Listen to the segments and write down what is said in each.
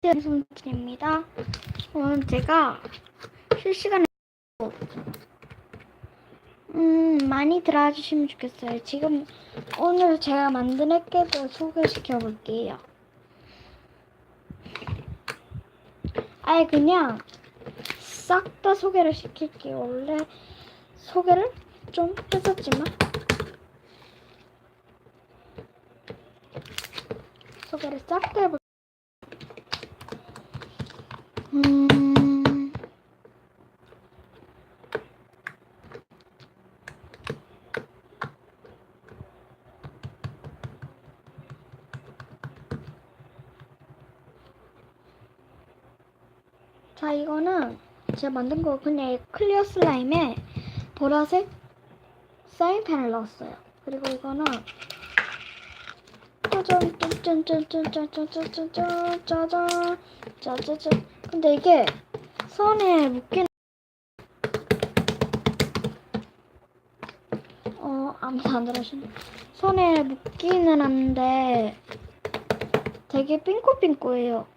손진입니다. 오늘 제가 실시간에 음 많이 들어와 주시면 좋겠어요. 지금 오늘 제가 만든 앱도 소개시켜 볼게요. 아예 그냥 싹 다 소개를 시킬게요. 원래 소개를 좀 했었지만 소개를 싹 다 해볼 음... 자, 이거는 제가 만든 거 그냥 클리어 슬라임에 보라색 사인펜을 넣었어요. 그리고 이거는 짜잔 짠짠짠짠짠짠짠짠 짜잔 짜자잔 근데 이게 손에 묶이는 어 아무도 안 들으시네. 손에 묶이는 한데 되게 삥꼬삥꼬해요.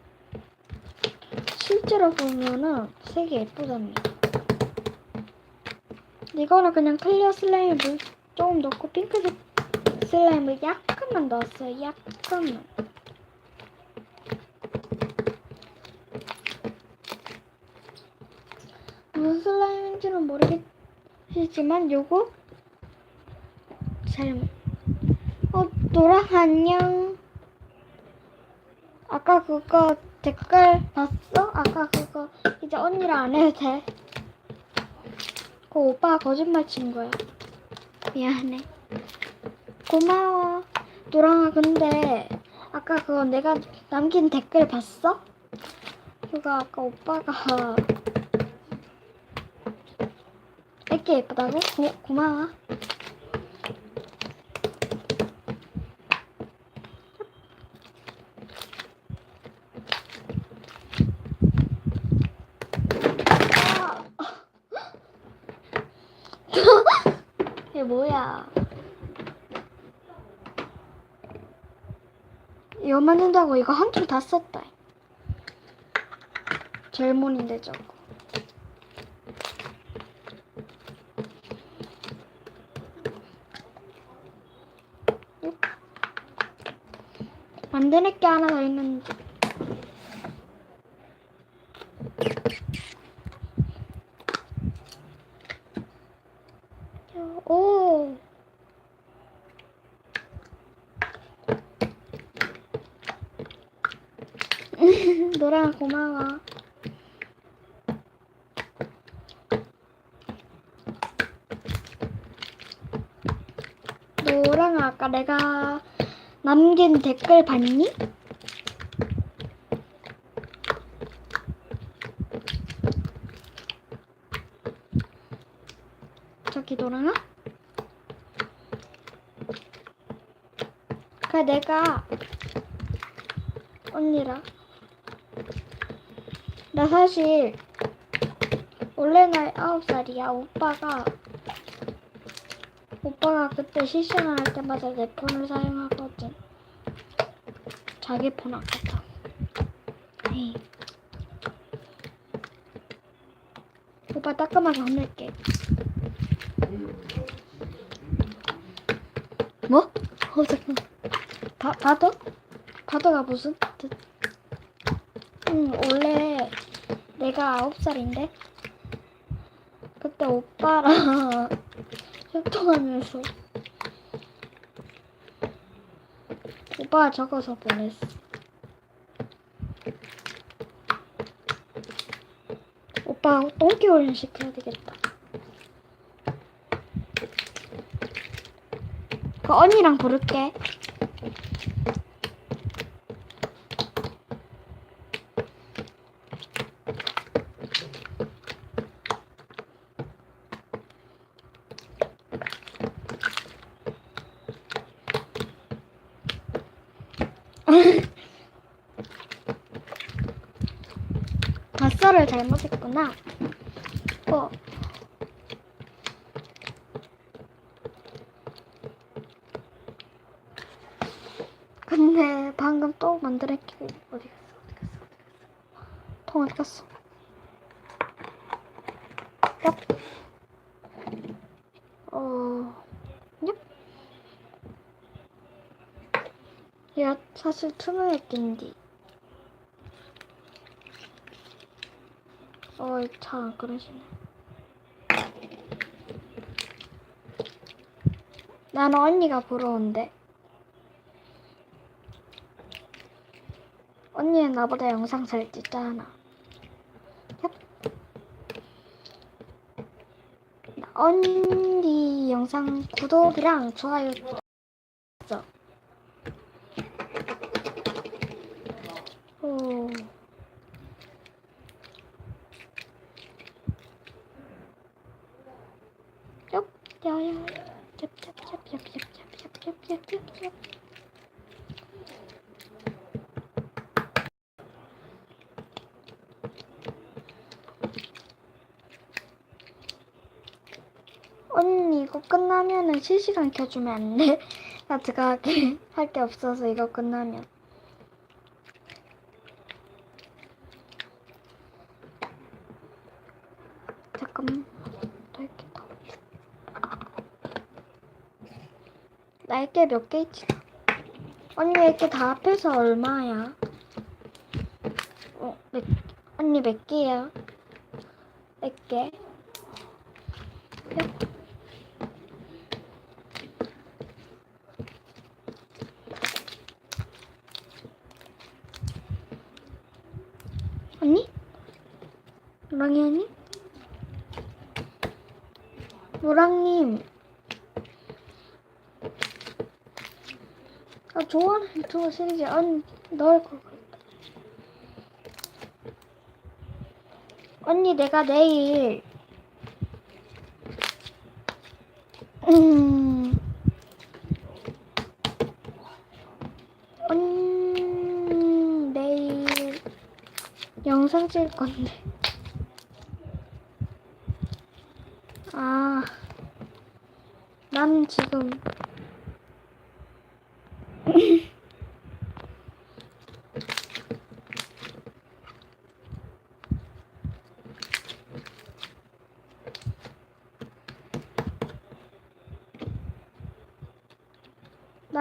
실제로 보면은 되게 예쁘답니다. 이거는 그냥 클리어 슬라임을 물 조금 넣고 핑크색 슬라임을 약간만 넣었어요. 약간만 무슨 슬라임인지는 모르겠지만 요거 잘 어, 노랑 안녕. 아까 그거 댓글 봤어? 아까 그거 이제 언니랑 안 해도 돼. 그 오빠가 거짓말 친 거야. 미안해. 고마워. 노랑아 근데 아까 그거 내가 남긴 댓글 봤어? 그거 아까 오빠가 이렇게 예쁘다고? 고, 고마워. 이게 뭐야? 이거 만든다고 이거 한 줄 다 썼다. 절몬인데 저거. 만드는 게 하나 더 있는데. 오. 노랑 고마워. 노랑 아까 내가 남긴 댓글 봤니? 저기 노랑아? 그 내가 언니랑 나 사실 원래 나이 아홉 살이야 오빠가 오빠가 그때 실시간 할 때마다 내 폰을 사용하거 든 자기 폰 아깝다 에이. 오빠 따끔하게 혼낼게 뭐? 어 잠깐 바, 바더? 바더가 무슨 뜻? 응 원래 내가 아홉 살인데 그때 오빠랑 협동하면서 오빠가 적어서 보냈어. 오빠 똥개 훈련 시켜야 되겠다. 그 언니랑 부를게 발사를 잘못했구나. 어. 근데 방금 또 만들었기 어디 갔어? 어디 갔어? 통 어디 갔어? 얍. 어, 얍. 얘가 사실 투명했긴디. 어, 잘안 끊어지네. 나는 언니가 부러운데. 언니는 나보다 영상 잘 찍잖아. 언니 영상 구독이랑 좋아요 끝나면은 실시간 켜주면 안 돼? 나 들어가게 할 게 없어서 이거 끝나면 잠깐만 날개 더 날개 몇 개 있지? 언니 이렇게 다 합해서 얼마야? 어, 몇, 언니 몇 개야? 몇 개? 언니? 노랑이 언니? 노랑님. 아, 좋아하는 유튜버 시리즈 언니 넣을 걸 그랬다. 언니 내가 내일. 음. 언니 내일 영상 찍을 건데. 아 나는 지금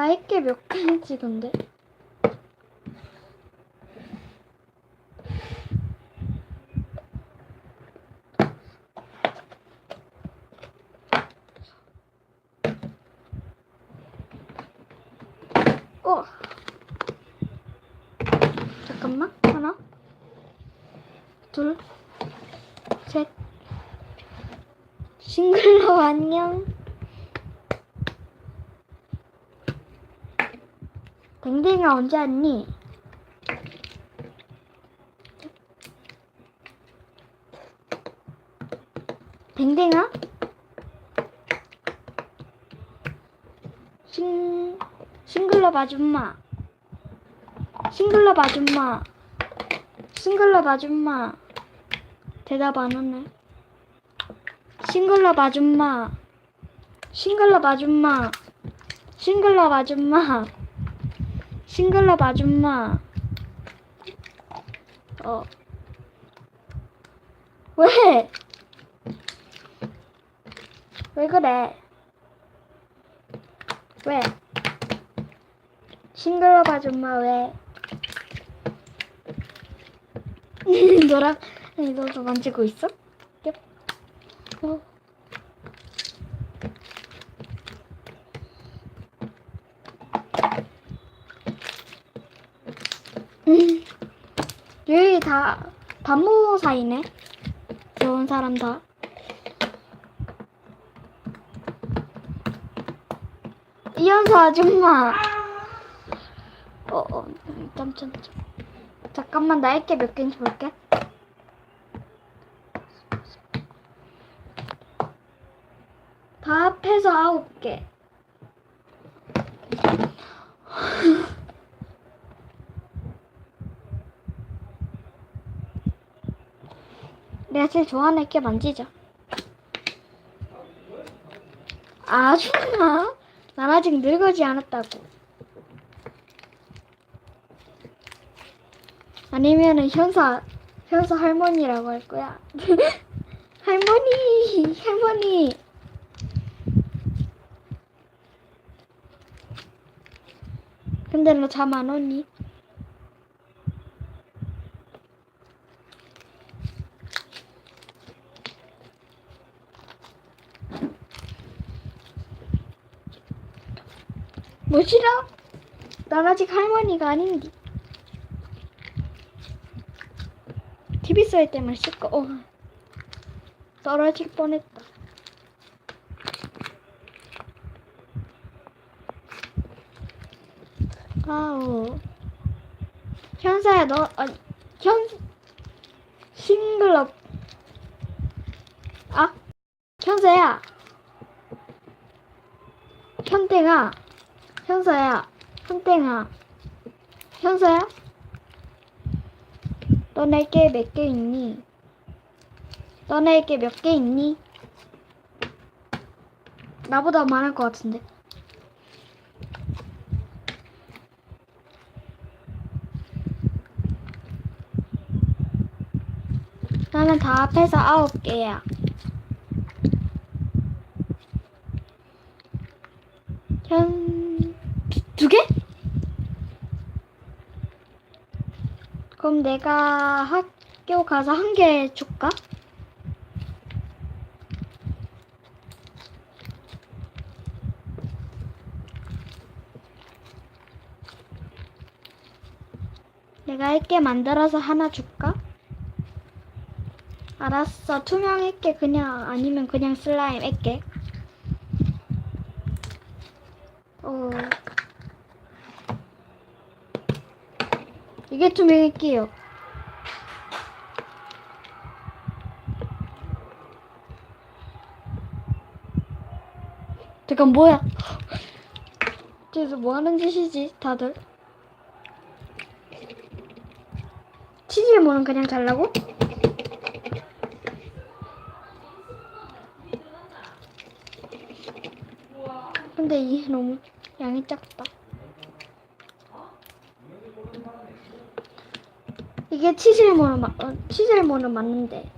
나에게 몇개 찍은데? 어. 잠깐만. 하나, 둘, 셋. 싱글러 안녕. 댕댕아 언제 왔니? 댕댕아? 싱 싱글럽 아줌마. 싱글럽 아줌마. 싱글럽 아줌마. 대답 안 하네. 싱글럽 아줌마. 싱글럽 아줌마. 싱글럽 아줌마 싱글럽 아줌마 어 왜? 왜 그래? 왜? 싱글럽 아줌마 왜? 너랑 너도 만지고 있어? 얍. 어. 여기 다 반모 사이네. 좋은 사람 다. 이현수 아줌마. 어, 어, 짬짬짬. 잠깐만, 나에게 몇 개인지 볼게. 다 합해서 아홉 개. 제일 좋아하는 애게 만지자. 아줌마, 난 아직 늙어지 않았다고. 아니면은 현사, 현서 할머니라고 할 거야. 할머니, 할머니. 근데 너 잠 안 오니? 뭐 싫어? 난 아직 할머니가 아닌디. TV 쏠 때만 씻고 어. 떨어질 뻔했다. 아우. 현사야 너 어, 현 싱글럽 아 현사야 현땡아 현서야 현땡아 현서야 너네게 몇 개 있니? 너네게 몇 개 있니? 나보다 많을 것 같은데. 나는 다 합해서 아홉 개야. 현, 두, 두 개? 그럼 내가 학교 가서 한 개 줄까? 내가 액게 만들어서 하나 줄까? 알았어. 투명 액게 그냥 아니면 그냥 슬라임 액게. 어. 이게 투명 액게요. 잠깐 뭐야? 저기서 뭐 하는 짓이지, 다들? 치즈모는 그냥 잘라고? 근데 이게 너무 양이 작다. 이게 치즈모는 맞, 어, 치즈모는 맞는데.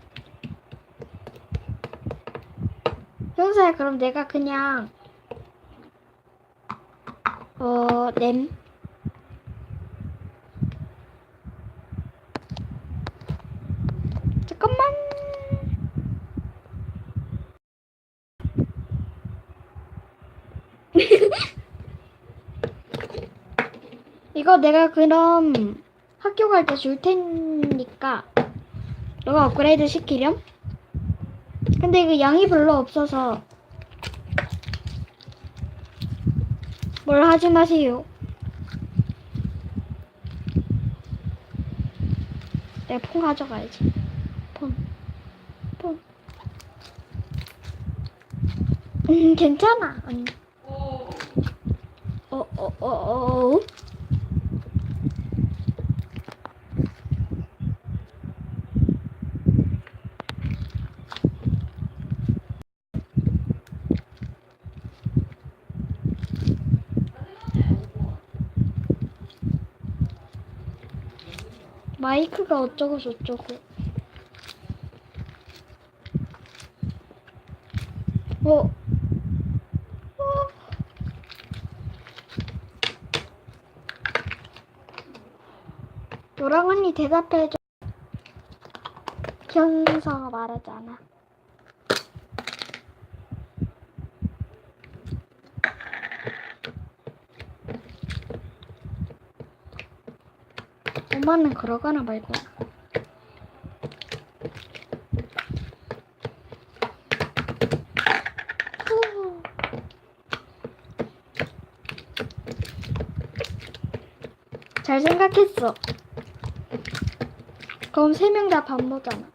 형사야, 그럼 내가 그냥 어, 냄. 잠깐만. 이거 내가 그럼 학교 갈 때 줄 테니까 너가 업그레이드 시키렴? 근데 이거 양이 별로 없어서 뭘 하지 마세요. 내가 폰 가져가야지. 폰. 폰. 음, 괜찮아. 언니. 어, 어, 어, 어, 어. 마이크가 어쩌고 저쩌고. 어. 어. 노랑 언니 대답해줘. 현서가 말하잖아. 엄마는 그러거나 말고. 후. 잘 생각했어. 그럼 세 명다 반모잖아.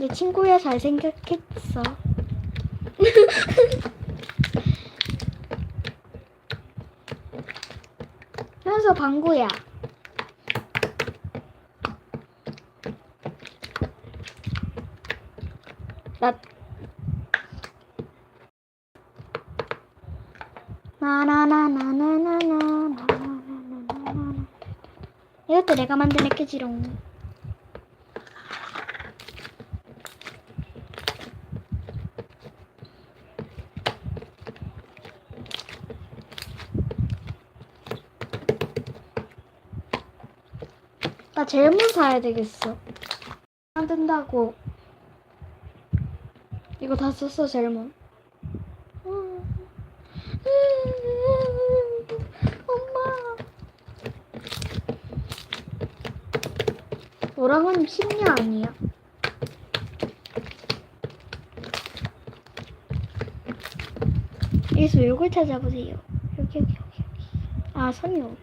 내 친구야 잘 생각했어. 방구야. 나 나나나나나나나나나나나나 이것도 내가 만든 액기지롱. 나 젤몬 사야 되겠어. 만든다고. 이거 다 썼어, 젤몬. 엄마. 오랑은 심리 아니야. 여기서 이걸 찾아보세요. 여기, 여기, 여기, 여기. 아, 선요.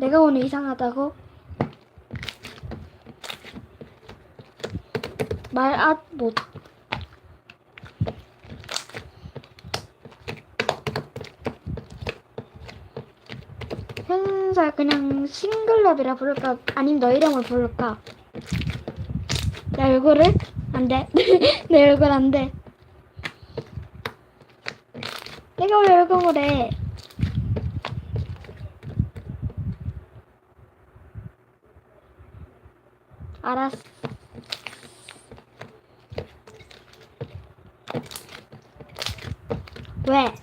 내가 오늘 이상하다고? 말앗 못. 현사 그냥 싱글럽이라 부를까? 아니면 너 이름을 부를까? 내 얼굴을? 안 돼. 내 얼굴 안 돼. 내가 왜 얼굴을 해? 알았어. 왜?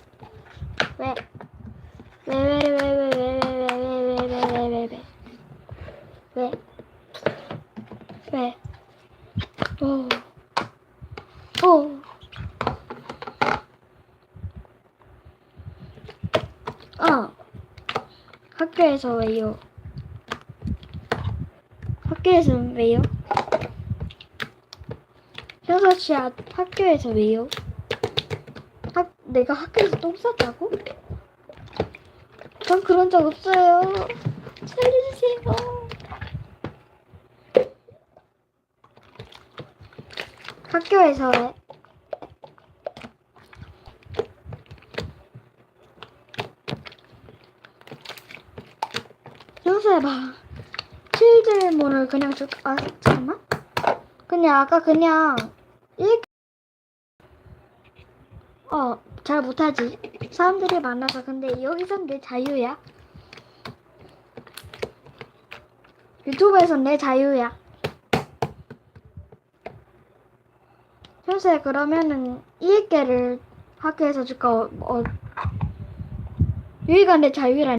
왜? 왜, 왜, 왜, 왜, 왜, 왜, 왜, 왜, 왜, 왜, 왜, 왜, 왜? 왜? 오. 오. 어. 학교에서 왜요? 학교에서 왜요? 현서 씨 아, 학교에서 왜요? 학 내가 학교에서 똥 쌌다고? 전 그런 적 없어요. 살려주세요. 학교에서 왜? 현서야 봐. 칠질문을 그냥 줄, 아, 잠깐만. 그냥 아까 그냥 일, 어, 잘 못하지. 사람들이 많아서. 근데 여기선 내 자유야. 유튜브에선 내 자유야. 현수야, 그러면은 이익계를 학교에서 줄까? 어, 어, 내 자유라니.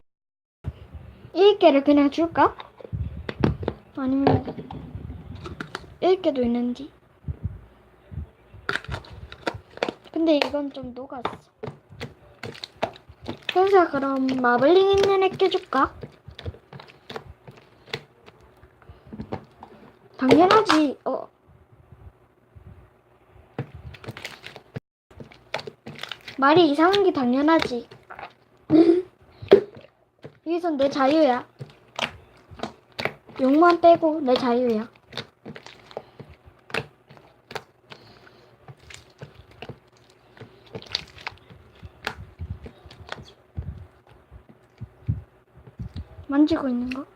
이익계를 그냥 줄까? 아니면 이익계도 있는지. 근데 이건 좀 녹았어. 현수야, 그럼 마블링 있는 액 해줄까? 당연하지. 어. 말이 이상한 게 당연하지. 여기선 내 자유야. 욕만 빼고 내 자유야. 만지고 있는 거?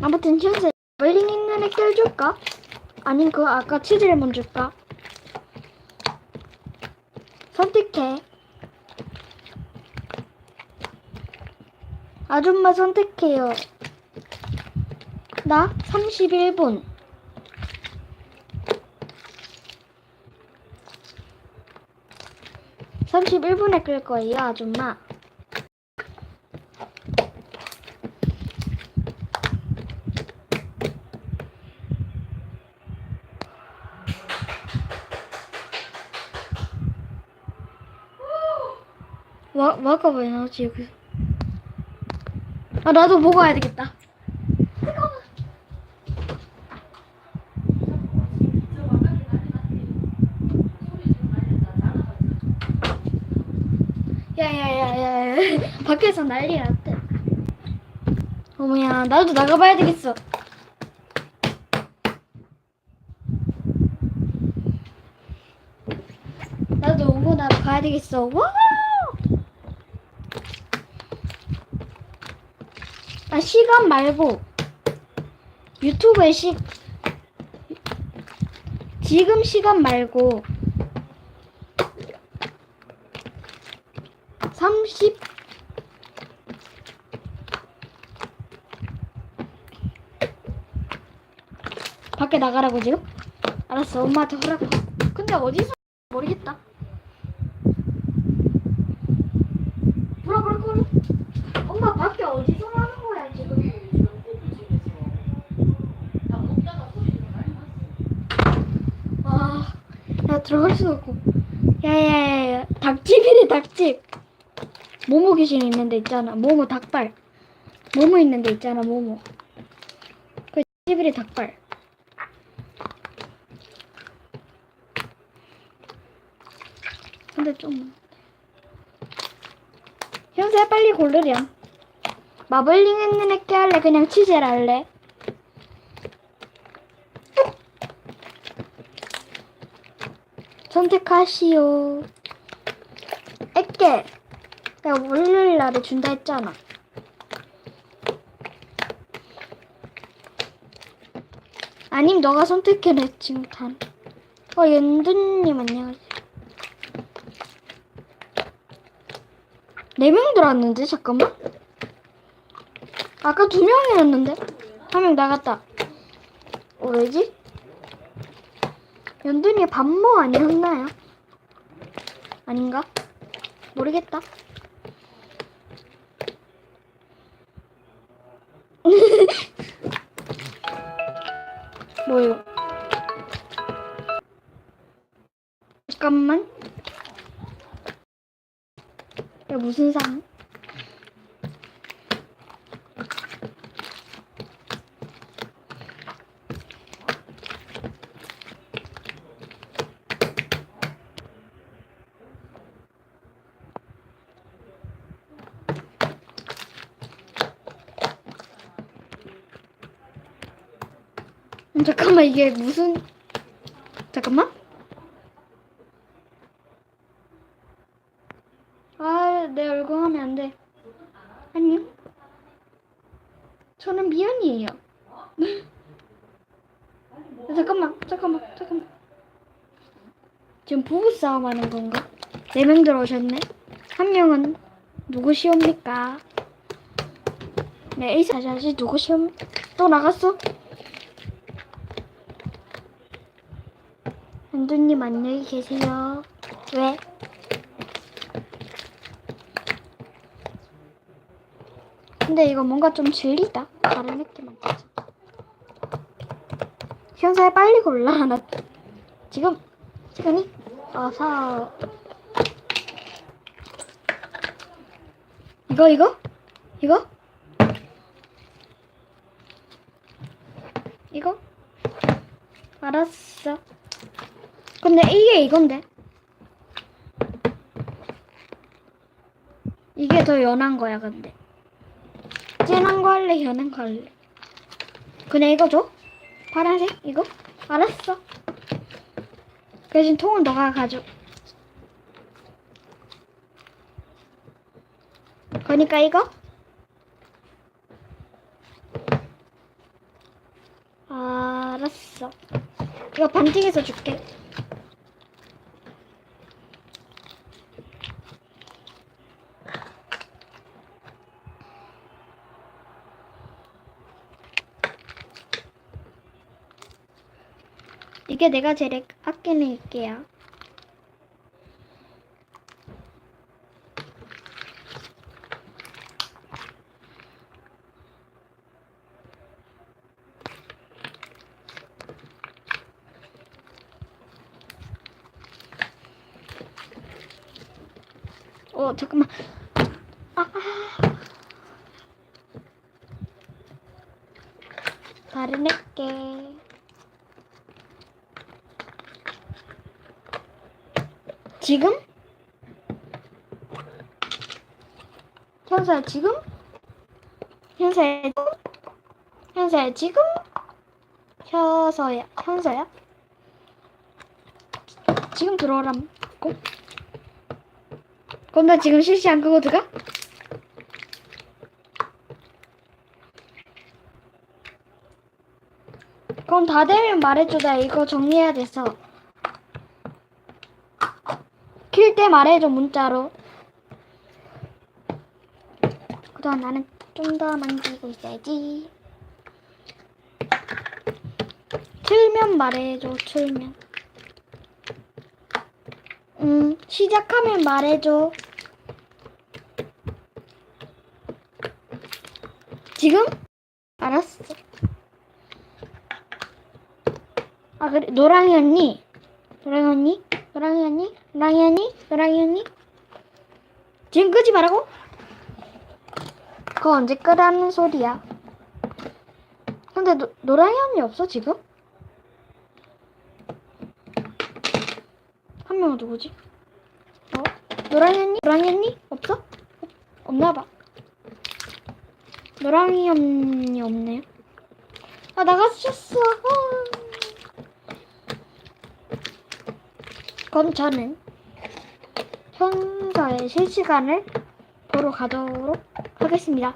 아무튼 현재 멀링 있는 액 껴줄까? 아니면 그 아까 치즈를 먼저 줄까? 선택해. 아줌마 선택해요. 나 31분. 삼십일 분에 끌 거예요, 아줌마. 와, 와가 왜 나오지, 여기? 아, 나도 먹어야 되겠다. 야야야야 밖에서 난리 났대 어머야 나도 나가봐야 되겠어 나도 오고 나 가야 되겠어 와! 아 시간 말고 유튜브에 시 지금 시간 말고 30 밖에 나가라고 지금? 알았어 엄마한테 허락 근데 어디서 모르겠다 뭐라 뭐라 뭐라 엄마 밖에 어디서 나는 거야 지금 아, 야 들어갈 수도 없고. 야야야야, 닭집이네 닭집. 모모 귀신 있는 데 있잖아. 모모 닭발. 모모 있는 데 있잖아. 모모. 그 닭집이래 닭발. 근데 좀 현수야 빨리 고르렴. 마블링 있는 애게 할래? 그냥 치젤 할래? 선택하시오. 애게 내가 월요일 날에 준다 했잖아. 아님 너가 선택해라 지금 단. 어 연두님 안녕하세요. 네 명 들어왔는데 잠깐만. 아까 두 명이었는데 한 명 나갔다. 어 왜지? 연둔이 반모 아니었나요? 아닌가? 모르겠다. 뭐요? 잠깐만. 이게 무슨 상? 잠깐만 이게 무슨 잠깐만 아내 얼굴 하면 안돼 아니요 저는 미연이에요 잠깐만 잠깐만 잠깐만 지금 부부싸움 하는 건가? 네 명 들어오셨네 한 명은 누구시옵니까? 네, 이 사자씨 누구시옵? 또 나갔어? 안두님 안녕히 계세요. 왜? 근데 이거 뭔가 좀 질리다. 다른 느낌만 나지. 현사야 빨리 골라 하나. 지금 시간이 어서 이거 이거 이거 이거 알았어. 근데 이게 이건데. 이게 더 연한 거야, 근데. 진한 거 할래, 연한 거 할래? 그냥 이거 줘? 파란색? 이거? 알았어. 대신 통은 너가 가져. 그러니까 이거? 알았어. 이거 반띵해서 줄게. 이게 내가 제일 아끼는 일게야. 어 잠깐만. 아. 다른 할게. 지금? 현사야 지금? 현사야 지금? 현사야 지금? 현서야 현서야? 지금 들어오라고? 그럼 나 지금 실시간 그거 들어가? 그럼 다 되면 말해줘. 나 이거 정리해야 돼서. 킬때 말해줘, 문자로. 그동안 나는 좀 더 만지고 있어야지. 틀면 말해줘, 틀면. 음, 시작하면 말해줘. 지금? 알았어. 아, 그래. 노랑이 언니. 노랑이 언니? 노랑이 언니? 노랑이 언니? 지금 끄지 말라고? 그거 언제 끄라는 소리야? 근데 노, 노랑이 언니 없어, 지금? 한 명은 누구지? 어? 노랑이 언니? 없어? 없- 없나봐. 노랑이 언니 없네요. 아, 나가주셨어. 아. 그럼 저는 현서의 실시간을 보러 가도록 하겠습니다.